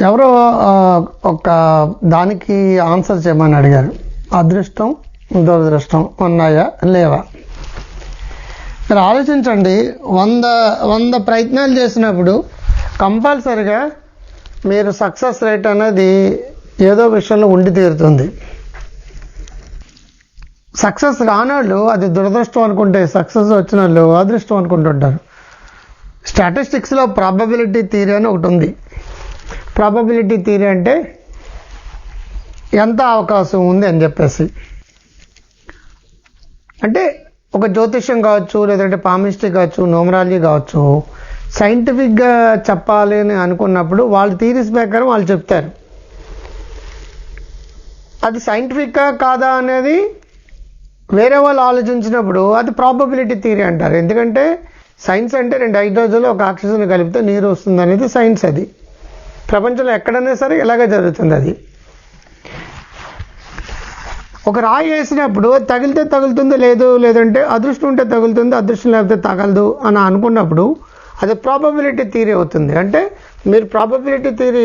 ఎవరో ఒక దానికి ఆన్సర్ చేయమని అడిగారు. అదృష్టం దురదృష్టం ఉన్నాయా లేవా. మీరు ఆలోచించండి వంద వంద ప్రయత్నాలు చేసినప్పుడు కంపల్సరిగా మీరు సక్సెస్ రేట్ అనేది ఏదో విషయంలో ఉండి తీరుతుంది. సక్సెస్ రానోళ్ళు అది దురదృష్టం అనుకుంటే సక్సెస్ వచ్చిన వాళ్ళు అదృష్టం అనుకుంటుంటారు. స్టాటిస్టిక్స్లో ప్రాబబిలిటీ థియరీ అని ఒకటి ఉంది. ప్రాబబిలిటీ థియరీ అంటే ఎంత అవకాశం ఉంది అని చెప్పేసి. అంటే ఒక జ్యోతిష్యం కావచ్చు లేదంటే పామిస్ట్రీ కావచ్చు నోమరాలజీ కావచ్చు సైంటిఫిక్గా చెప్పాలి అని అనుకున్నప్పుడు వాళ్ళ థీరీస్ ప్రకారం వాళ్ళు చెప్తారు. అది సైంటిఫిక్గా కాదా అనేది వేరే వాళ్ళు ఆలోచించినప్పుడు అది ప్రాబబిలిటీ థియరీ అంటారు. ఎందుకంటే సైన్స్ అంటే రెండు హైడ్రోజన్లు ఒక ఆక్సిజన్ కలిపితే నీరు వస్తుంది అనేది సైన్స్ అది. ప్రపంచంలో ఎక్కడైనా సరే ఇలాగే జరుగుతుంది అది. ఒక రాయి వేసినప్పుడు తగిలితే తగులుతుంది లేదు లేదంటే అదృష్టం ఉంటే తగులుతుంది అదృష్టం లేకపోతే తగలదు అని అనుకున్నప్పుడు అది ప్రాబబిలిటీ థీరీ అవుతుంది. అంటే మీరు ప్రాబబిలిటీ థీరీ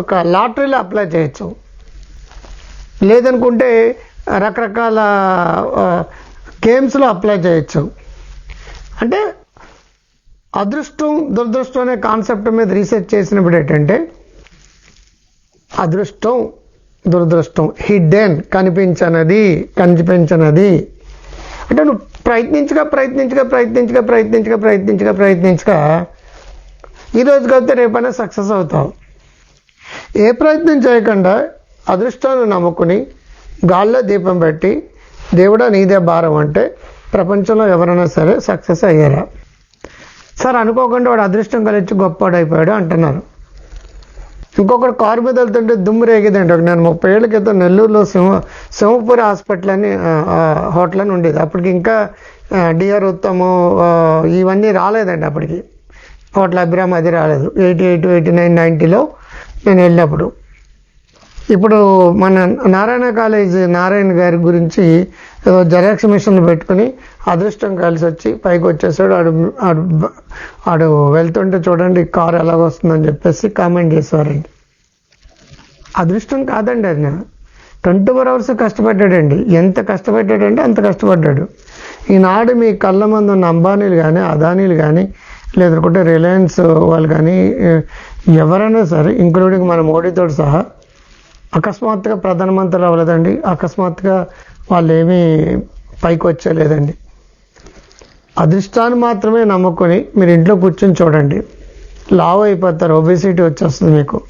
ఒక లాటరీలో అప్లై చేయొచ్చు. లేదనుకుంటే రకరకాల గేమ్స్లో అప్లై చేయొచ్చు. అంటే అదృష్టం దురదృష్టం అనే కాన్సెప్ట్ మీద రీసెర్చ్ చేసినప్పుడు ఏంటంటే అదృష్టం దురదృష్టం హిడ్డెన్ కనిపించనది కనిపించనది. అంటే నువ్వు ప్రయత్నించగా ప్రయత్నించగా ప్రయత్నించగా ప్రయత్నించగా ప్రయత్నించగా ప్రయత్నించగా ఈరోజు కలిపితే రేపైనా సక్సెస్ అవుతావు. ఏ ప్రయత్నం చేయకుండా అదృష్టాన్ని నమ్ముకుని గాల్లో దీపం పెట్టి దేవుడా నీదే భారం అంటే ప్రపంచంలో ఎవరైనా సరే సక్సెస్ అయ్యారా? సార్ అనుకోకుండా వాడు అదృష్టం కలిసి గొప్పవాడైపోయాడు అంటున్నారు. ఇంకొకటి కారు మీద వెళ్తుంటే దుమ్ము రేగిదండి ఒక నేను ముప్పై ఏళ్ళ క్రితం నెల్లూరులో సింహ సింహపురి హాస్పిటల్ అని హోటల్ అని ఉండేది. అప్పటికి ఇంకా డిఆర్ ఉత్తము ఇవన్నీ రాలేదండి అప్పటికి. హోటల్ అభిరామ్ అది రాలేదు. ఎయిటీ ఎయిట్ ఎయిటీ నైన్ నైంటీలో నేను వెళ్ళినప్పుడు. ఇప్పుడు మన నారాయణ కాలేజ్ నారాయణ గారి గురించి ఏదో జెరాక్స్ మిషన్ పెట్టుకుని అదృష్టం కలిసి వచ్చి పైకి వచ్చేసాడు. ఆడు ఆడు ఆడు వెళ్తుంటే చూడండి కారు ఎలా వస్తుందని చెప్పేసి కామెంట్ చేసేవారండి. అదృష్టం కాదండి అది ట్వంటీ ఫోర్ అవర్స్ కష్టపడ్డాడండి. ఎంత కష్టపడ్డాడంటే అంత కష్టపడ్డాడు. ఈనాడు మీ కళ్ళ మందు ఉన్న అంబానీలు కానీ అదానీలు కానీ లేదంటే రిలయన్స్ వాళ్ళు కానీ ఎవరైనా సరే ఇంక్లూడింగ్ మన మోడీతో సహా అకస్మాత్తుగా ప్రధానమంత్రి అవ్వలేదండి. అకస్మాత్తుగా వాళ్ళు ఏమీ పైకి వచ్చలేదండి అదృష్టాన్ని మాత్రమే నమ్ముకొని మీరు ఇంట్లో కూర్చొని చూడండి. లావ్ అయిపోతారు. ఒబేసిటీ వచ్చేస్తుంది మీకు.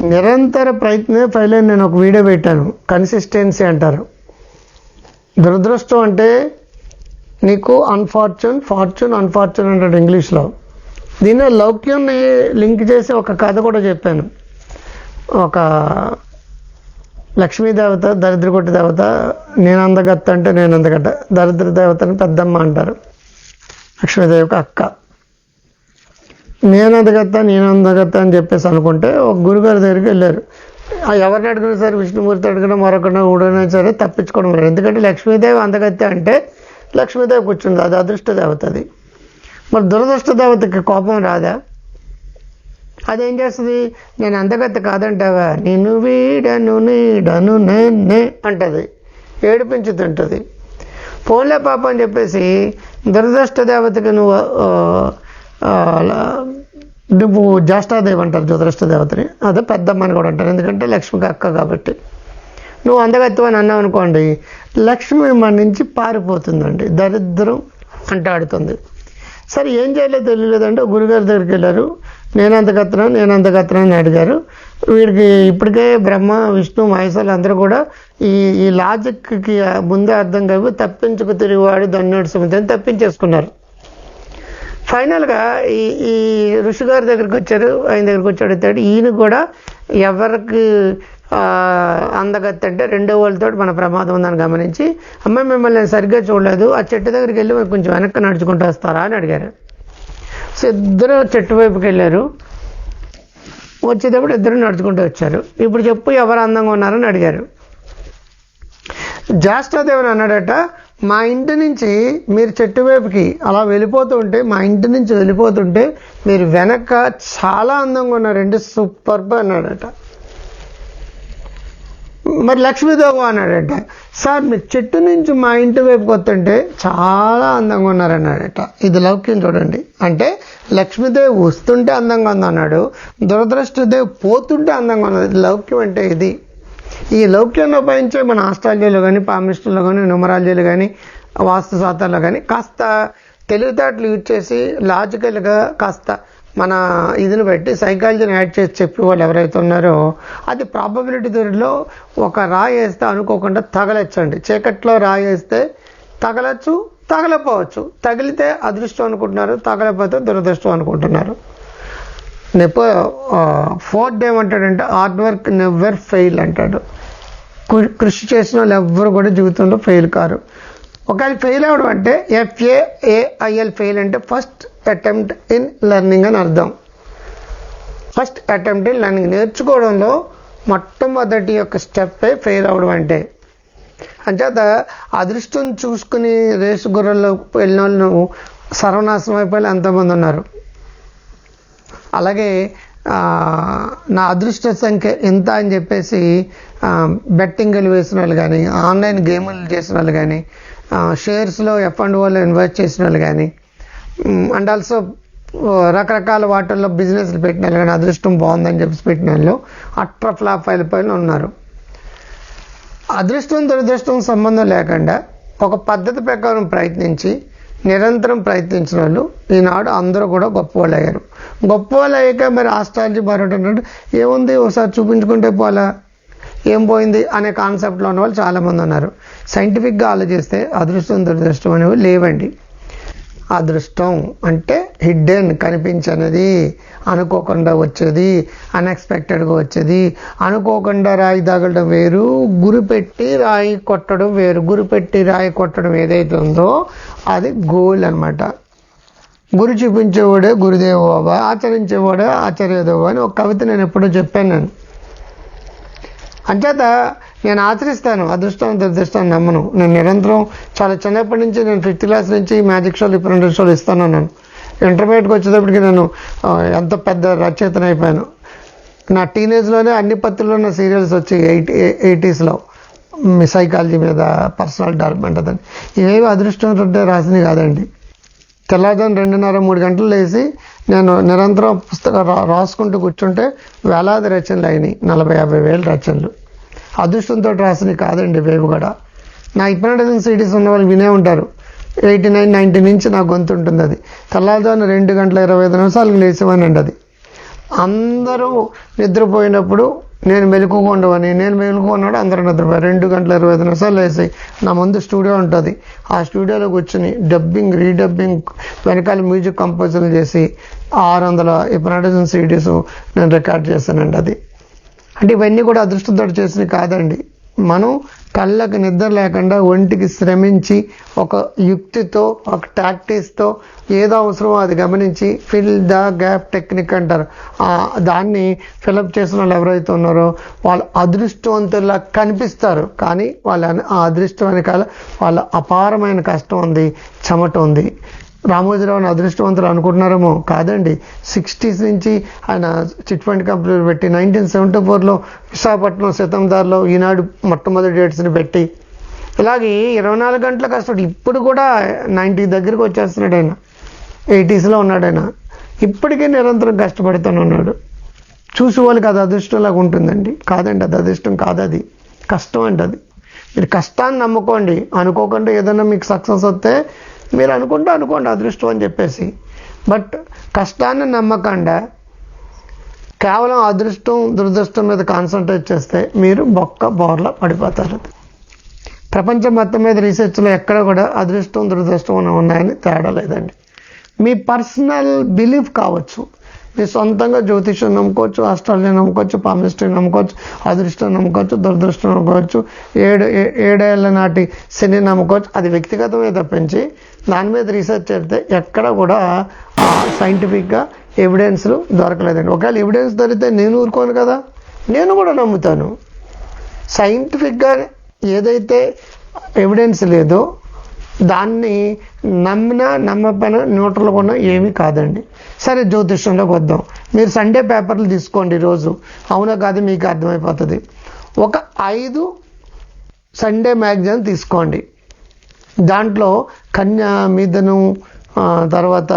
నిరంతర ప్రయత్నమే ఫైల్ అయింది. నేను ఒక వీడియో పెట్టాను. కన్సిస్టెన్సీ అంటారు. దురదృష్టం అంటే నీకు అన్ఫార్చ్యూన్ ఫార్చ్యూన్ అన్ఫార్చ్యూన్ అంటాడు ఇంగ్లీష్లో. దీన్ని లౌక్యాన్ని లింక్ చేసి ఒక కథ కూడా చెప్పాను. ఒక లక్ష్మీ దేవత దరిద్రకొట్టి దేవత నేను అందగత్త అంటే నేను అందగట్ట దరిద్ర దేవతని పెద్దమ్మ అంటారు. లక్ష్మీదేవికి అక్క నేను అందగత్త నేను అందగత్త అని చెప్పేసి అనుకుంటే ఒక గురుగారి దగ్గరికి వెళ్ళారు. ఆ ఎవరిని అడిగినా సరే విష్ణుమూర్తి అడిగినా మరొకరిని ఊడైనా సరే తప్పించుకోవడం లేదు. ఎందుకంటే లక్ష్మీదేవి అందగత్త అంటే లక్ష్మీదేవి కూర్చుంది అది అదృష్ట దేవత అది. మరి దురదృష్ట దేవతకి కోపం రాదా? అదేం చేస్తుంది? నేను అందగత్త కాదంటావా? నేను వీడను నీడను నేనే అంటది. ఏడిపించుతుంటుంది పోన్లే పాప అని చెప్పేసి దురదృష్ట దేవతకి నువ్వు నువ్వు జ్యేష్ఠాదేవి అంటారు దురదృష్ట దేవతని. అదే పెద్దమ్మని కూడా అంటారు. ఎందుకంటే లక్ష్మికి అక్క కాబట్టి. నువ్వు అందగత్తు అని అన్నావు అనుకోండి లక్ష్మి మన నుంచి పారిపోతుందండి. దరిద్రం అంటాడుతుంది. సరే ఏం చేయలేదు తెలియలేదంటే గురుగారి దగ్గరికి వెళ్ళారు. నేను అంతకత్తనా నేను అంతకత్తనా అని అడిగారు. వీడికి ఇప్పటికే బ్రహ్మ విష్ణు మహేశ్వరులు అందరూ కూడా ఈ ఈ లాజిక్కి ముందే అర్థం కావు తప్పించుకు తిరిగివాడు ధన్యుడు సుమతి అని తప్పించేసుకున్నారు. ఫైనల్గా ఈ ఈ ఋషి గారి దగ్గరికి వచ్చారు ఆయన దగ్గరికి వచ్చి అడుగుతాడు ఈయన కూడా ఎవరికి అందగత్తంటే రెండో వాళ్ళతో మన ప్రమాదం ఉందని గమనించి అమ్మాయి మిమ్మల్ని సరిగ్గా చూడలేదు ఆ చెట్టు దగ్గరికి వెళ్ళి కొంచెం వెనక్కి నడుచుకుంటూ వస్తారా అని అడిగారు. సో ఇద్దరు చెట్టు వైపుకి వెళ్ళారు. వచ్చేటప్పుడు ఇద్దరు నడుచుకుంటూ వచ్చారు. ఇప్పుడు చెప్పు ఎవరు అందంగా ఉన్నారని అడిగారు. జ్యేష్ఠదేవుని అన్నాడట మా ఇంటి నుంచి మీరు చెట్టు వైపుకి అలా వెళ్ళిపోతుంటే మా ఇంటి నుంచి వెళ్ళిపోతుంటే మీరు వెనక చాలా అందంగా ఉన్నారండి సూపర్బ్ అన్నాడట. మరి లక్ష్మీదేవి అన్నాడట. సార్ మీరు చెట్టు నుంచి మా ఇంటి వైపుకి వస్తుంటే చాలా అందంగా ఉన్నారన్నాడట. ఇది లౌక్యం చూడండి. అంటే లక్ష్మీదేవి వస్తుంటే అందంగా ఉందన్నాడు దురదృష్టదేవి పోతుంటే అందంగా ఉన్నది లౌక్యం అంటే ఇది. ఈ లౌక్యంలో ఉపయోగించే మన ఆస్ట్రాలజీలో కానీ పామిస్టులో కానీ న్యూమరాలజీలో కానీ వాస్తు కానీ కాస్త తెలివితేటలు యూజ్ చేసి లాజికల్గా కాస్త మన ఇదిని బట్టి సైకాలజీని యాడ్ చేసి చెప్పే వాళ్ళు ఎవరైతే ఉన్నారో అది ప్రాబబిలిటీ థియరీలో ఒక రాయి వేస్తే అనుకోకుండా తగలచ్చండి. చీకట్లో రాయి వేస్తే తగలచ్చు తగలపోవచ్చు. తగిలితే అదృష్టం అనుకుంటున్నారు తగలపోతే దురదృష్టం అనుకుంటున్నారు. నెపో ఫోర్త్ ఏమంటాడంటే హార్డ్ వర్క్ నెవర్ ఫెయిల్ అంటాడు. కృషి చేసిన వాళ్ళు ఎవ్వరు కూడా జీవితంలో ఫెయిల్ కారు. ఒకవేళ ఫెయిల్ అవడం అంటే F A I L fail అంటే ఫస్ట్ అటెంప్ట్ ఇన్ లెర్నింగ్ అని అర్థం. ఫస్ట్ అటెంప్ట్ ఇన్ లెర్నింగ్ నేర్చుకోవడంలో మొట్టమొదటి యొక్క స్టెప్పే ఫెయిల్ అవడం అంటే. అంచేత అదృష్టం చూసుకుని రేసు గుర్రల్లో వెళ్ళిన వాళ్ళు సర్వనాశనం అయిపోయి ఎంతమంది ఉన్నారు. అలాగే నా అదృష్ట సంఖ్య ఎంత అని చెప్పేసి బెట్టింగ్లు వేసిన వాళ్ళు కానీ ఆన్లైన్ గేములు చేసిన వాళ్ళు కానీ షేర్స్లో ఎఫ్ అండ్ ఓలో ఇన్వెస్ట్ చేసిన వాళ్ళు కానీ అండ్ ఆల్సో రకరకాల వాటిల్లో బిజినెస్లు పెట్టిన వాళ్ళు కానీ అదృష్టం బాగుందని చెప్పేసి పెట్టిన వాళ్ళు అట్ర ఫ్లాప్ అయిపోయిన ఉన్నారు. అదృష్టం దురదృష్టం సంబంధం లేకుండా ఒక పద్ధతి ప్రకారం ప్రయత్నించి నిరంతరం ప్రయత్నించిన వాళ్ళు ఈనాడు అందరూ కూడా గొప్పవాళ్ళు అయ్యారు. గొప్పవాళ్ళు అయ్యాక మరి ఆస్ట్రాలజీ బాగుంటున్నట్టు ఏముంది? ఒకసారి చూపించుకుంటే పోలా. ఏం పోయింది అనే కాన్సెప్ట్లో ఉన్న వాళ్ళు చాలామంది ఉన్నారు. సైంటిఫిక్గా ఆలోచిస్తే అదృష్టం దురదృష్టం అనేవి లేవండి. అదృష్టం అంటే హిడ్డెన్ కనిపించనిది అనుకోకుండా వచ్చేది అన్ఎక్స్పెక్టెడ్గా వచ్చేది. అనుకోకుండా రాయి తగలడం వేరు గురి పెట్టి రాయి కొట్టడం వేరు. గురి పెట్టి రాయి కొట్టడం ఏదైతే ఉందో అది గోల్ అన్నమాట. గురి చూపించేవాడే గురుదేవోబా ఆచరించేవాడే ఆచార్యదేవో అని ఒక కవిత నేను ఎప్పుడో చెప్పాను నేను. అంచేత నేను ఆచరిస్తాను అదృష్టం దురదృష్టం నమ్మను. నేను నిరంతరం చాలా చిన్నప్పటి నుంచి నేను ఫిఫ్త్ క్లాస్ నుంచి మ్యాజిక్ షోలు ఇప్పుడు షోలు ఇస్తాను నేను ఇంటర్మీడియట్కి వచ్చేటప్పటికి నేను ఎంత పెద్ద రచయితనైపోయాను నా టీనేజ్లోనే అన్ని పత్రికల్లో నా సీరియల్స్ వచ్చాయి ఎయిట్ ఎయిటీస్లో సైకాలజీ మీద పర్సనల్ డెవలప్మెంట్ అదని. ఇవేవి అదృష్టం ఉంటే రాసినవి కాదండి. తెల్లారుజాము రెండున్నర మూడు గంటలు లేచి నేను నిరంతరం పుస్తకం రా రాసుకుంటూ కూర్చుంటే వేలాది రచనలు అయినాయి. నలభై యాభై వేల రచనలు. అదృష్టంతో రాసినవి కాదండి వేవు కూడా నా హిప్నటైజింగ్ సిటీస్ ఉన్న వాళ్ళు వినే ఉంటారు. ఎయిటీ నైన్ నైంటీ నుంచి నా గొంతు ఉంటుంది అది. తెల్లవారుజామున రెండు గంటల ఇరవై ఐదు నిమిషాలకు లేచేవానండి అది. అందరూ నిద్రపోయినప్పుడు నేను మెలకుగా ఉండవని నేను మెలకుగా ఉన్నాడు అందరూ రెండు గంటల ఇరవై ఐదు నిమిషాలు వేసి నా ముందు స్టూడియో ఉంటుంది. ఆ స్టూడియోలో కూర్చొని డబ్బింగ్ రీడబ్బింగ్ వెనకాల మ్యూజిక్ కంపోజర్లు చేసి ఆరు వందల హిప్నాటిజం సీడీస్ నేను రికార్డ్ చేశానండి అది. అంటే ఇవన్నీ కూడా అదృష్టంతో చేసినవి కాదండి. మనం కళ్ళకు నిద్ర లేకుండా ఒంటికి శ్రమించి ఒక యుక్తితో ఒక టాక్టిక్స్తో ఏదో అవసరమో అది గమనించి ఫిల్ ద గ్యాప్ టెక్నిక్ అంటారు. దాన్ని ఫిలప్ చేసిన వాళ్ళు ఎవరైతే ఉన్నారో వాళ్ళు అదృష్టవంతుల్లా కనిపిస్తారు. కానీ వాళ్ళ ఆ అదృష్టం వెనకాల వాళ్ళ అపారమైన కష్టం ఉంది చెమట ఉంది. రామోజీరావుని అదృష్టవంతులు అనుకుంటున్నారేమో కాదండి. సిక్స్టీస్ నుంచి ఆయన చిట్ ఫండ్ కంపెనీలు పెట్టి నైన్టీన్ సెవెంటీ ఫోర్లో విశాఖపట్నం శతందార్లో ఈనాడు మొట్టమొదటి డేట్స్ని పెట్టి ఇలాగే ఇరవై నాలుగు గంటల కష్టపడి ఇప్పుడు కూడా నైంటీ దగ్గరికి వచ్చేస్తున్నాడు ఆయన. ఎయిటీస్లో ఉన్నాడు ఆయన. ఇప్పటికీ నిరంతరం కష్టపడుతూనే ఉన్నాడు. చూసి వాళ్ళకి అది అదృష్టంలాగా ఉంటుందండి. కాదండి అది అదృష్టం కాదు అది. కష్టం అండి అది. మీరు కష్టాన్ని నమ్ముకోండి. అనుకోకుండా ఏదైనా మీకు సక్సెస్ వస్తే మీరు అనుకుంటే అనుకోండి అదృష్టం అని చెప్పేసి. బట్ కష్టాన్ని నమ్మకుండా కేవలం అదృష్టం దురదృష్టం మీద కాన్సన్ట్రేట్ చేస్తే మీరు బొక్క బోర్ల పడిపోతారు. ప్రపంచం మొత్తం మీద రీసెర్చ్లో ఎక్కడ కూడా అదృష్టం దురదృష్టం అని ఉన్నాయని తేడా లేదండి. మీ పర్సనల్ బిలీఫ్ కావచ్చు. మీ సొంతంగా జ్యోతిష్యం నమ్ముకోవచ్చు ఆస్ట్రాలజీ నమ్ముకోవచ్చు పామిస్ట్రీ నమ్ముకోవచ్చు అదృష్టం నమ్ముకోవచ్చు దురదృష్టం నమ్ముకోవచ్చు ఏడు ఏ- ఏడేళ్ళ నాటి శని నమ్ముకోవచ్చు. అది వ్యక్తిగతమే తప్పించి దాని మీద రీసెర్చ్ చేస్తే ఎక్కడ కూడా సైంటిఫిక్గా ఎవిడెన్స్లు దొరకలేదండి. ఒకవేళ ఎవిడెన్స్ దొరికితే నేను ఊరుకోను కదా? నేను కూడా నమ్ముతాను. సైంటిఫిక్గా ఏదైతే ఎవిడెన్స్ లేదో దాన్ని నమ్మినా నమ్మకపోయినా న్యూట్రల్ కొన్నా ఏమీ కాదండి. సరే జ్యోతిష్యంలోకి వద్దాం. మీరు సండే పేపర్లు తీసుకోండి రోజు. అవునా కాదు? మీకు అర్థమైపోతుంది. ఒక ఐదు సండే మ్యాగజైన్ తీసుకోండి. దాంట్లో కన్యా మీదను తర్వాత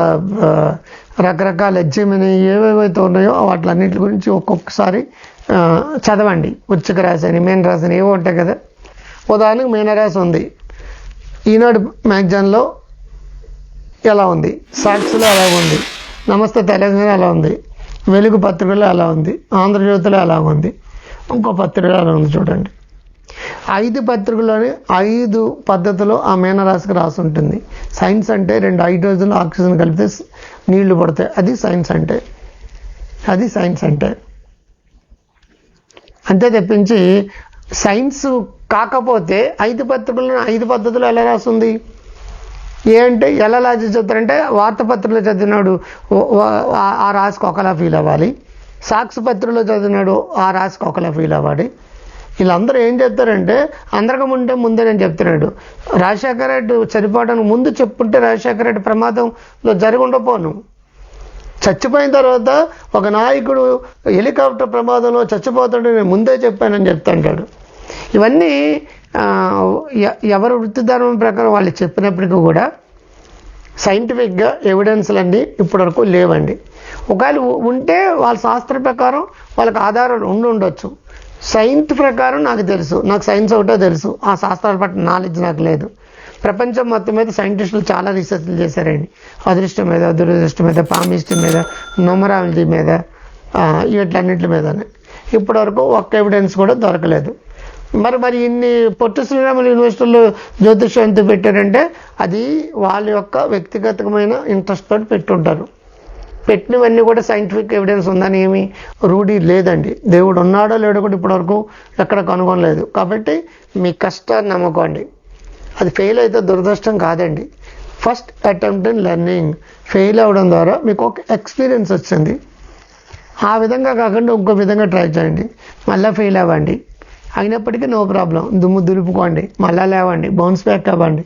రకరకాల ఎగ్జామిని ఏవేవైతే ఉన్నాయో వాటిలన్నిటి గురించి ఒక్కొక్కసారి చదవండి. ఉచ్చక రాశి అని మీన రాశి అని ఏవో ఉంటాయి కదా. ఉదాహరణకు మీనరాశి ఉంది. ఈనాడు మ్యాగజైన్లో ఎలా ఉంది? సాక్షిలో ఎలా ఉంది? నమస్తే తెలంగాణ ఎలా ఉంది? వెలుగు పత్రికలో ఎలా ఉంది? ఆంధ్రజ్యోతిలో ఎలా ఉంది? ఇంకో పత్రికలో ఎలా ఉంది చూడండి. ఐదు పత్రికలోనే ఐదు పద్ధతిలో ఆ మీనరాశికి రాసి ఉంటుంది. సైన్స్ అంటే రెండు హైడ్రోజన్ ఆక్సిజన్ కలిపితే నీళ్ళు పడతాయి. అది సైన్స్ అంటే. అది సైన్స్ అంటే. అంతే తప్పించి సైన్స్ కాకపోతే ఐదు పత్రికలను ఐదు పద్ధతులు ఎలా రాస్తుంది? ఏంటి? అంటే ఎలా లాజీ చెప్తారంటే వార్తాపత్రికలో చదివినాడు ఆ- ఆ రాశికి ఒకలా ఫీల్ అవ్వాలి. సాక్షి పత్రికలో చదివినాడు ఆ రాశికి ఒకలా ఫీల్ అవ్వాలి. వీళ్ళందరూ ఏం చెప్తారంటే అందరికం ఉంటే ముందే నేను చెప్తున్నాడు. రాజశేఖర రెడ్డి చనిపోవడానికి ముందు చెప్పుంటే రాజశేఖర రెడ్డి ప్రమాదంలో జరిగి ఉండపోను చచ్చిపోయిన తర్వాత ఒక నాయకుడు హెలికాప్టర్ ప్రమాదంలో చచ్చిపోతాడు నేను ముందే చెప్పానని చెప్తాంటాడు. ఇవన్నీ ఎవరు ఎ- ఎవరి వృత్తిధర్మం ప్రకారం వాళ్ళు చెప్పినప్పటికీ కూడా సైంటిఫిక్గా ఎవిడెన్స్లన్నీ ఇప్పటివరకు లేవండి. ఒకవేళ ఉంటే వాళ్ళ శాస్త్ర ప్రకారం వాళ్ళకి ఆధారాలు ఉండి ఉండొచ్చు. సైన్స్ ప్రకారం నాకు తెలుసు. నాకు సైన్స్ ఒకటో తెలుసు. ఆ శాస్త్రాల పట్ల నాలెడ్జ్ నాకు లేదు. ప్రపంచం మొత్తం మీద సైంటిస్టులు చాలా రీసెర్చ్లు చేశారండి. అదృష్టం మీద దురదృష్టం మీద పామిస్టి మీద నొమరాలజీ మీద ఆ, వీటన్నిటి ఇప్పటివరకు ఒక్క ఎవిడెన్స్ కూడా దొరకలేదు. మరి మరి ఇన్ని పొట్టు శ్రీరాములు యూనివర్సిటీలో జ్యోతిష్యం ఎంత పెట్టారంటే అది వాళ్ళ యొక్క వ్యక్తిగతమైన ఇంట్రెస్ట్ తోటి పెట్టుంటారు. పెట్టినవన్నీ కూడా సైంటిఫిక్ ఎవిడెన్స్ ఉందని ఏమి రూఢి లేదండి. దేవుడు ఉన్నాడో లేడో కూడా ఇప్పటివరకు ఎక్కడ కనుగొనలేదు. కాబట్టి మీ కష్టాన్ని నమ్ముకోండి అది ఫెయిల్ అయితే దురదృష్టం కాదండి. First attempt in learning fail అవ్వడం ద్వారా మీకు ఒక ఎక్స్పీరియన్స్ వచ్చింది. ఆ విధంగా కాకుండా ఇంకో విధంగా ట్రై చేయండి. మళ్ళీ ఫెయిల్ అవ్వండి. అయినప్పటికీ నో ప్రాబ్లం దుమ్ము దులుపుకోండి మళ్ళా లేవండి బౌన్స్ బ్యాక్ అవ్వండి.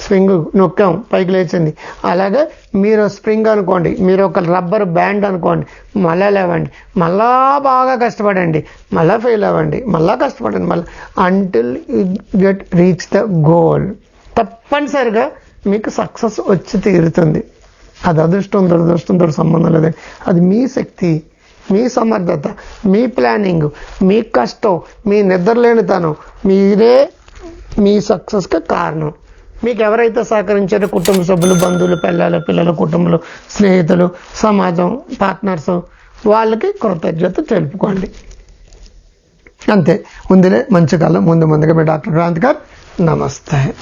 స్ప్రింగ్ నొక్కాం పైకి లేచింది. అలాగే మీరు స్ప్రింగ్ అనుకోండి మీరు ఒక రబ్బర్ బ్యాండ్ అనుకోండి మళ్ళా లేవండి. మళ్ళా బాగా కష్టపడండి మళ్ళా ఫెయిల్ అవ్వండి మళ్ళా కష్టపడండి మళ్ళీ until you get reach the goal తప్పనిసరిగా మీకు సక్సెస్ వచ్చి తీరుతుంది. అది అదృష్టం దురదృష్టంతో సంబంధం లేదండి అది మీ శక్తి. మీ సమర్థత మీ ప్లానింగ్ మీ కష్టం మీ నిద్రలేనితనం మీరే మీ సక్సెస్కి కారణం. మీకు ఎవరైతే సహకరించారో కుటుంబ సభ్యులు బంధువులు పిల్లలు పిల్లలు కుటుంబాలు స్నేహితులు సమాజం పార్ట్నర్స్ వాళ్ళకి కృతజ్ఞత తెలుపుకోండి. అంతే. ముందులే మంచి కాలం ముందు ముందుగా మీ డాక్టర్ క్రాంతికర్ నమస్తే.